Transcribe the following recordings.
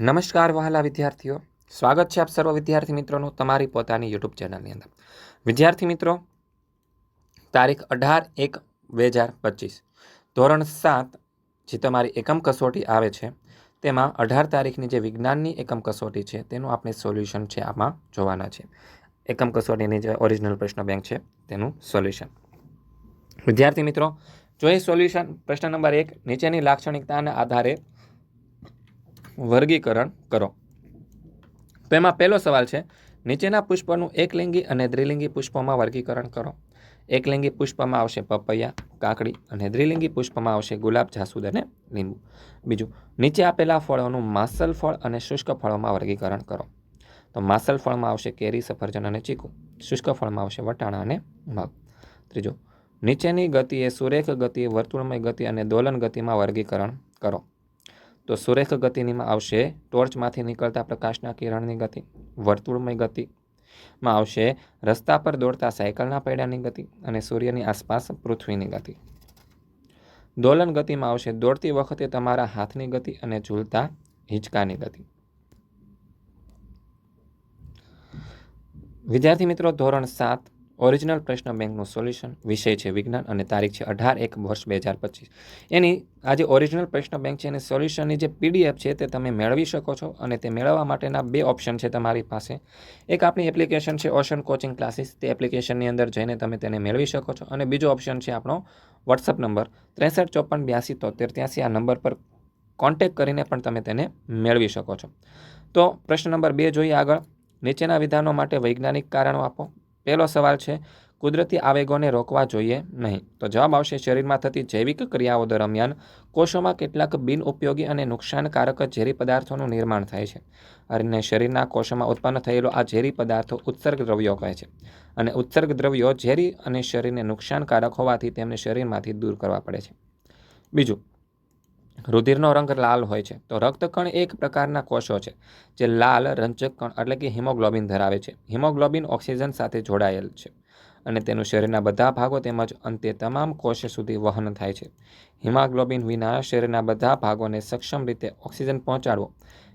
નમસ્કાર વહાલા વિદ્યાર્થીઓ. સ્વાગત છે આપ સર્વ વિદ્યાર્થી મિત્રોનું તમારી પોતાની યુટ્યુબ ચેનલની અંદર. વિદ્યાર્થી મિત્રો, તારીખ અઢાર એક બે હજાર પચીસ, ધોરણ સાત જે તમારી એકમ કસોટી આવે છે, તેમાં અઢાર તારીખની જે વિજ્ઞાનની એકમ કસોટી છે, તેનું આપણે સોલ્યુશન છે આમાં જોવાના છે. એકમ કસોટીની જે ઓરિજિનલ પ્રશ્ન બેંક છે, તેનું સોલ્યુશન. વિદ્યાર્થી મિત્રો, જો એ સોલ્યુશન પ્રશ્ન નંબર એક નીચેની લાક્ષણિકતાના આધારે વર્ગીકરણ કરો. તેમાં પહેલો સવાલ છે, નીચેના પુષ્પનું એકલિંગી અને દ્વિલિંગી પુષ્પોમાં વર્ગીકરણ કરો. એકલિંગી પુષ્પમાં આવશે પપૈયા, કાકડી અને દ્વિલિંગી પુષ્પમાં આવશે ગુલાબ, જાસૂદ અને લીંબુ. બીજું, નીચે આપેલા ફળોનું માસલ ફળ અને શુષ્ક ફળોમાં વર્ગીકરણ કરો. તો માસલ ફળમાં આવશે કેરી, સફરજન અને ચીકુ. શુષ્ક ફળમાં આવશે વટાણા અને મગ. ત્રીજું, નીચેની ગતિએ સુરેખ ગતિ, વર્તુળમય ગતિ અને દોલન ગતિમાં વર્ગીકરણ કરો. તો સુરેખ ગતિનીમાં આવશે ટોર્ચમાંથી નીકળતા પ્રકાશના કિરણની ગતિ, વર્તુળમય ગતિમાં આવશે રસ્તા પર દોડતા સાયકલના પૈડાની ગતિ અને સૂર્યની આસપાસ પૃથ્વીની ગતિ. દોલન ગતિમાં આવશે દોડતી વખતે તમારા હાથની ગતિ અને ઝૂલતા હિંચકાની ગતિ. વિદ્યાર્થી મિત્રો, ધોરણ સાત ઓરિજિનલ પ્રશ્ન બેંકનું સોલ્યુશન વિષય છે વિજ્ઞાન અને તારીખ છે અઢાર એક વર્ષ બે હજાર પચીસ. એની આ જે ઓરિજિનલ પ્રશ્ન બેંક છે એની સોલ્યુશનની જે પીડીએફ છે તે તમે મેળવી શકો છો અને તે મેળવવા માટેના બે ઓપ્શન છે તમારી પાસે. એક આપણી એપ્લિકેશન છે ઓશન કોચિંગ ક્લાસીસ તે એપ્લિકેશનની અંદર જઈને તમે તેને મેળવી શકો છો. અને બીજો ઓપ્શન છે આપણો વોટ્સઅપ નંબર. ત્રેસઠ ચોપન બ્યાસી તોતેર ત્યાંસી આ નંબર પર કોન્ટેક કરીને પણ તમે તેને મેળવી શકો છો. તો પ્રશ્ન નંબર બે જોઈએ આગળ. નીચેના વિધાનો માટે વૈજ્ઞાનિક કારણો આપો. પહેલો સવાલ છે, કુદરતી આવેગોને રોકવા જોઈએ નહીં. તો જવાબ આવશે, શરીરમાં થતી જૈવિક ક્રિયાઓ દરમિયાન કોષોમાં કેટલાક બિનઉપયોગી અને નુકસાનકારક ઝેરી પદાર્થોનું નિર્માણ થાય છે. અને શરીરના કોષોમાં ઉત્પન્ન થયેલો આ ઝેરી પદાર્થો ઉત્સર્ગ દ્રવ્યો કહે છે. અને ઉત્સર્ગ દ્રવ્યો ઝેરી અને શરીરને નુકસાનકારક હોવાથી તેમને શરીરમાંથી દૂર કરવા પડે છે. બીજું રુધિરનો રંગ લાલ હોય છે. તો રક્તકણ એક પ્રકારના કોષો છે, જે લાલ રંજક કણ એટલે કે હિમોગ્લોબિન ધરાવે છે. હિમોગ્લોબિન ઓક્સિજન સાથે જોડાયેલ છે અને તેનું શરીરના બધા ભાગો તેમજ અંતે તમામ કોષ સુધી વહન થાય છે. હિમોગ્લોબિન વિના શરીરના બધા ભાગોને સક્ષમ રીતે ઓક્સિજન પહોંચાડવો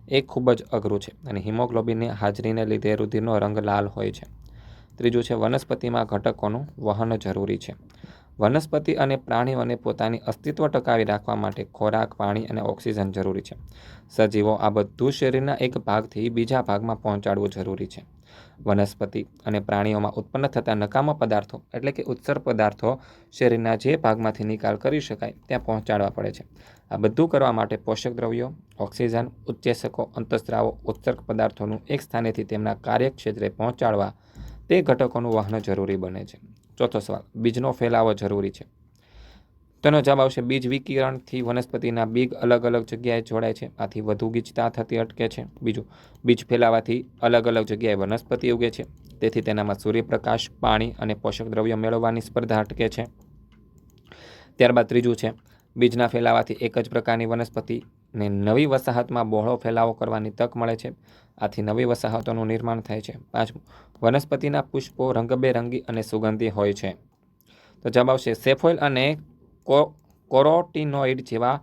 એ ખૂબ જ અઘરું છે અને હિમોગ્લોબિનની હાજરીને લીધે રુધિરનો રંગ લાલ હોય છે. ત્રીજું છે વનસ્પતિમાં ઘટકોનું વહન જરૂરી છે. વનસ્પતિ અને પ્રાણીઓને પોતાની અસ્તિત્વ ટકાવી રાખવા માટે ખોરાક, પાણી અને ઓક્સિજન જરૂરી છે. સજીવો આ બધું શરીરના એક ભાગથી બીજા ભાગમાં પહોંચાડવું જરૂરી છે. વનસ્પતિ અને પ્રાણીઓમાં ઉત્પન્ન થતા નકામા પદાર્થો એટલે કે ઉત્સર્ગ પદાર્થો શરીરના જે ભાગમાંથી નિકાલ કરી શકાય ત્યાં પહોંચાડવા પડે છે. આ બધું કરવા માટે પોષક દ્રવ્યો, ઓક્સિજન ઉત્તેજકો અંતસ્ત્રાવો, ઉત્સર્ગ પદાર્થોનું એક સ્થાનેથી તેમના કાર્યક્ષેત્રે પહોંચાડવા તે ઘટકોનું વહન જરૂરી બને છે. ચોથો સવાલ, બીજનો ફેલાવો જરૂરી છે. તેનો જવાબ આવશે, બીજ વિકિરણથી વનસ્પતિના બીજ અલગ અલગ જગ્યાએ જોડાય છે, આથી વધુ ગીચતા થતી અટકે છે. બીજું, બીજ ફેલાવાથી અલગ અલગ જગ્યાએ વનસ્પતિ ઉગે છે, તેથી તેનામાં સૂર્યપ્રકાશ, પાણી અને પોષક દ્રવ્યો મેળવવાની સ્પર્ધા અટકે છે. ત્યારબાદ ત્રીજું છે, બીજના ફેલાવાથી એક જ પ્રકારની વનસ્પતિને નવી વસાહતમાં બહોળો ફેલાવો કરવાની તક મળે છે. આથી નવી વસાહતોનું નિર્માણ થાય છે. પાંચમું વનસ્પતિના પુષ્પો રંગબેરંગી અને સુગંધી હોય છે. તો જવાબ આવશે, સેફોઇલ અને કોરોટિનોઇડ જેવા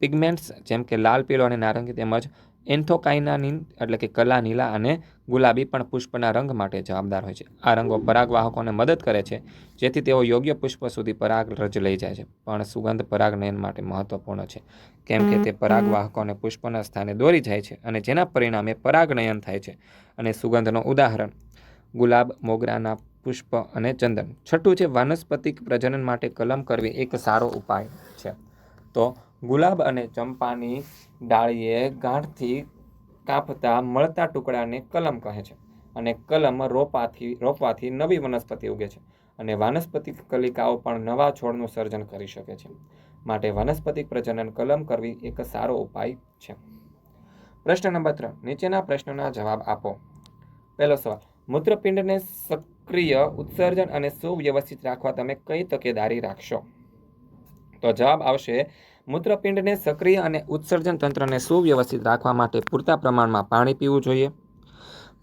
પિગમેન્ટ્સ જેમ કે લાલ, પીળો અને નારંગી તેમજ એન્થોકાઇનાનિન એટલે કે કલા નીલા અને ગુલાબી પણ પુષ્પના રંગ માટે જવાબદાર હોય છે. આ રંગો પરાગવાહકોને મદદ કરે છે જેથી તેઓ યોગ્ય પુષ્પ સુધી પરાગ રજ લઈ જાય છે. પણ સુગંધ પરાગનયન માટે મહત્વપૂર્ણ છે કેમ કે તે પરાગવાહકોને પુષ્પના સ્થાને દોરી જાય છે અને જેના પરિણામે પરાગનયન થાય છે અને સુગંધનો ઉદાહરણ ગુલાબ મોગરાના પુષ્પ અને ચંદન. છઠ્ઠું છે વાનસ્પતિક પ્રજનન માટે કલમ કરવી એક સારો ઉપાય છે. તો ગુલાબ અને ચંપાની ડાળીએ ગાંઠથી કાપતા મળતા ટુકડાને કલમ કહે છે અને કલમ રોપાથી રોપવાથી નવી વનસ્પતિ ઉગે છે અને વાનસ્પતિક કલિકાઓ પણ નવા છોડનું સર્જન કરી શકે છે. માટે વનસ્પતિક પ્રજનન કલમ કરવી એક સારો ઉપાય છે. પ્રશ્ન નંબર ત્રણ, નીચેના પ્રશ્નના જવાબ આપો. પહેલો સવાલ, મૂત્રપિંડને સક્રિય ઉત્સર્જન અને સુવ્યવસ્થિત રાખવા તમે કઈ તકેદારી રાખશો? તો જવાબ આવશે મૂત્રપિંડને સક્રિય અને ઉત્સર્જન તંત્રને સુવ્યવસ્થિત રાખવા માટે પૂરતા પ્રમાણમાં પાણી પીવું જોઈએ.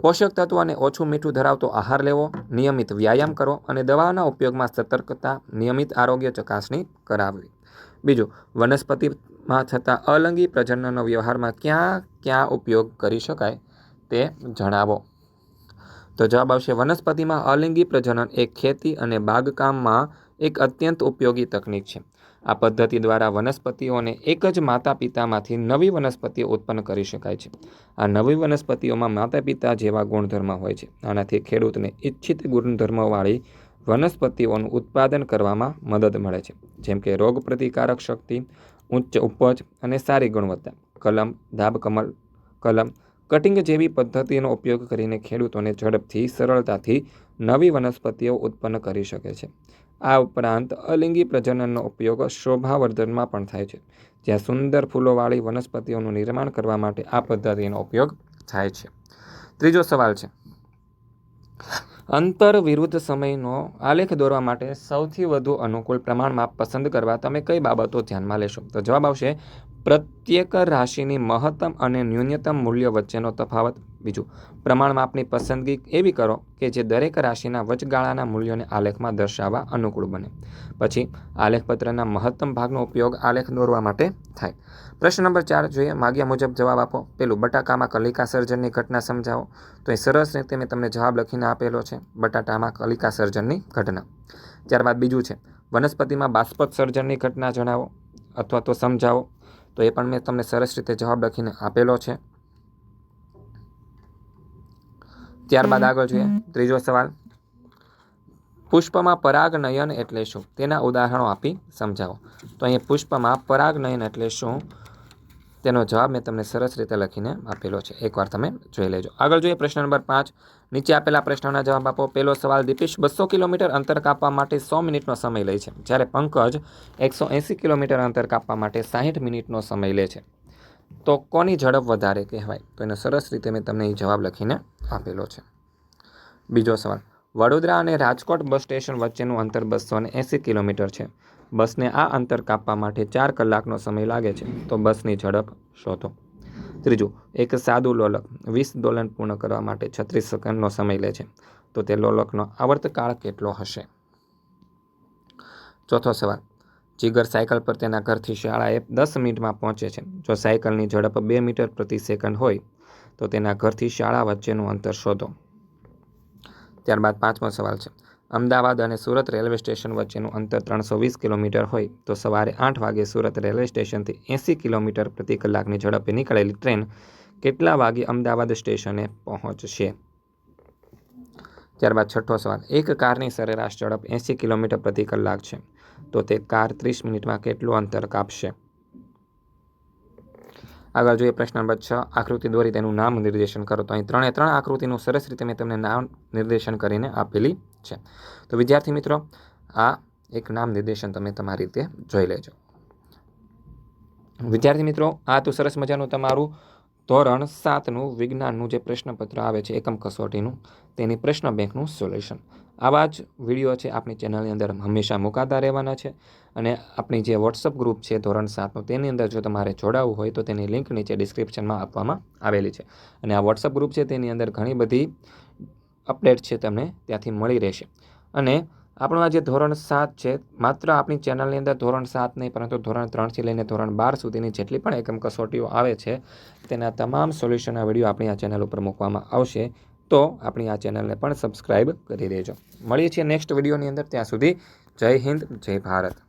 પોષક તત્વો અને ઓછું મીઠું ધરાવતો આહાર લેવો, નિયમિત વ્યાયામ કરો અને દવાના ઉપયોગમાં સતર્કતા, નિયમિત આરોગ્ય ચકાસણી કરાવવી. બીજું, વનસ્પતિમાં થતા અલંગી પ્રજનનનો વ્યવહારમાં ક્યાં ક્યાં ઉપયોગ કરી શકાય તે જણાવો. તો જવાબ આવશે, વનસ્પતિમાં અલિંગી પ્રજનન એ ખેતી અને બાગકામમાં એક અત્યંત ઉપયોગી તકનીક છે. આ પદ્ધતિ દ્વારા વનસ્પતિઓને એક જ માતા પિતામાંથી નવી વનસ્પતિઓ ઉત્પન્ન કરી શકાય છે. આ નવી વનસ્પતિઓમાં માતા પિતા જેવા ગુણધર્મ હોય છે. આનાથી ખેડૂતને ઇચ્છિત ગુણધર્મવાળી વનસ્પતિઓનું ઉત્પાદન કરવામાં મદદ મળે છે. જેમ કે રોગ પ્રતિકારક શક્તિ, ઉચ્ચ ઉપજ અને સારી ગુણવત્તા, કલમ દાબ કમલ, કલમ, કટિંગ જેવી પદ્ધતિનો ઉપયોગ કરીને ખેડૂતોને ઝડપથી, સરળતાથી નવી વનસ્પતિઓ ઉત્પન્ન કરી શકે છે. આ ઉપરાંત અલિંગી પ્રજનનનો ઉપયોગ શોભાવર્ધનમાં પણ થાય છે, જ્યાં સુંદર ફૂલોવાળી વનસ્પતિઓનું નિર્માણ કરવા માટે આ પદ્ધતિનો ઉપયોગ થાય છે. ત્રીજો સવાલ છે. અંતર વિરુદ્ધ સમયનો આલેખ દોરવા માટે સૌથી વધુ અનુકૂળ પ્રમાણમાં પસંદ કરવા તમે કઈ બાબતો ધ્યાનમાં લેશો? તો જવાબ આવશે પ્રત્યેક રાશિની મહત્તમ અને ન્યૂનતમ મૂલ્ય વચ્ચેનો તફાવત. બીજું પ્રમાણમાં આપની પસંદગી એવી કરો કે જે દરેક રાશિના વચગાળાના મૂલ્યોને આલેખમાં દર્શાવવા અનુકૂળ બને. પછી, આલેખપત્રના મહત્તમ ભાગનો ઉપયોગ આલેખ દોરવા માટે થાય. પ્રશ્ન નંબર ચાર, જોઈએ માગ્યા મુજબ જવાબ આપો. પેલું, બટાકામાં કલિકા સર્જનની ઘટના સમજાવો. તો એ સરસ રીતે મેં તમને જવાબ લખીને આપેલો છે, બટાટામાં કલિકા સર્જનની ઘટના. ત્યારબાદ બીજું છે, વનસ્પતિમાં બાષ્પોત્સર્જનની ઘટના જણાવો અથવા તો સમજાવો. તો એ પણ મેં તમને સરસ રીતે જવાબ લખીને આપેલો છે. ત્યારબાદ આગળ જોઈએ, ત્રીજો સવાલ. પુષ્પમાં પરાગનયન એટલે શું? તેના ઉદાહરણો આપી સમજાવો. તો અહીંયા પુષ્પમાં પરાગનયન એટલે શું? તેનો જવાબ મેં તમને સરસ રીતે લખીને આપેલો છે. એકવાર તમે જોઈ લેજો. આગળ જોઈએ પ્રશ્ન નંબર પાંચ. નીચે આપેલા પ્રશ્નોના જવાબ આપો. પહેલો સવાલ, દીપેશ, બસો કિલોમીટર અંતર કાપવા માટે સો મિનિટનો સમય લે છે. જ્યારે પંકજ એકસો એંસી કિલોમીટર અંતર કાપવા માટે સાહીઠ મિનિટનો સમય લે છે. તો કોની ઝડપ વધારે કહેવાય? તો એને સરસ રીતે મેં તમને એ જવાબ લખીને આપેલો છે. બીજો સવાલ. વડોદરા અને રાજકોટ બસ સ્ટેશન વચ્ચેનું અંતર બસો કિલોમીટર છે. બસને આ અંતર કાપવા માટે ચાર કલાકનો સમય લાગે છે. તો બસની ઝડપ શોધો. ત્રીજું, એક સાદું લોલક વીસ દોલન પૂર્ણ કરવા માટે છત્રીસ સેકન્ડનો સમય લે છે. તો તે લોલકનો આવર્તકાળ કેટલો હશે? ચોથો સવાલ, જીગર સાયકલ પર તેના ઘરથી શાળાએ દસ મિનિટમાં પહોંચે છે. જો સાયકલની ઝડપ બે મીટર પ્રતિ સેકન્ડ હોય, તો તેના ઘરથી શાળા વચ્ચેનું અંતર શોધો. ત્યારબાદ પાંચમો સવાલ છે અમદાવાદ અને સુરત રેલવે સ્ટેશન વચ્ચેનું અંતર ત્રણસો વીસ કિલોમીટર હોય તો સવારે આઠ વાગે સુરત રેલવે સ્ટેશનથી એંસી કિલોમીટર પ્રતિ કલાકની ઝડપે નીકળેલી ટ્રેન કેટલા વાગે અમદાવાદ સ્ટેશને પહોંચશે? ત્યારબાદ છઠ્ઠો સવાલ, એક કારની સરેરાશ ઝડપ એંસી કિલોમીટર પ્રતિ કલાક છે, તો તે કાર ત્રીસ મિનિટમાં કેટલું અંતર કાપશે? આગળ જોઈએ પ્રશ્ન નંબર છ. આકૃતિ દોરી તેનું નામ નિર્દેશન કરો. તો અહીં ત્રણે ત્રણ આકૃતિનું સરસ રીતે મેં તમને નામ નિર્દેશન કરીને આપેલી છે. તો વિદ્યાર્થી મિત્રો, આ એક નામ નિર્દેશન તમે તમારી રીતે જોઈ લેજો. વિદ્યાર્થી મિત્રો, આ તો સરસ મજાનું તમારું ધોરણ સાતનું વિજ્ઞાનનું જે પ્રશ્નપત્ર આવે છે, એકમ કસોટીનું, તેની પ્રશ્ન બેંકનું સોલ્યુશન. આવા જ વીડિયો છે આપણી ચેનલની અંદર હંમેશા મુકાતા રહેવાના છે અને આપણી જે વોટ્સઅપ ગ્રુપ છે ધોરણ સાતનું, તેની અંદર જો તમારે જોડાવવું હોય તો તેની લિંક નીચે ડિસ્ક્રિપ્શનમાં આપવામાં આવેલી છે. અને આ વોટ્સઅપ ગ્રુપ છે તેની અંદર ઘણી બધી અપડેટ છે તમને ત્યાંથી મળી રહેશે. અને આપણું આ જે ધોરણ સાત છે. માત્ર આપણી ચેનલની અંદર ધોરણ સાત નહીં, પરંતુ ધોરણ ત્રણથી લઈને ધોરણ બાર સુધીની જેટલી પણ એકમ કસોટીઓ આવે છે, તેના તમામ સોલ્યુશનના વીડિયો આપણી આ ચેનલ ઉપર મૂકવામાં આવશે. તો આપણી આ ચેનલને પણ સબસ્ક્રાઈબ કરી દેજો. મળીએ છીએ નેક્સ્ટ વિડીયોની અંદર. ત્યાં સુધી જય હિન્દ, જય ભારત.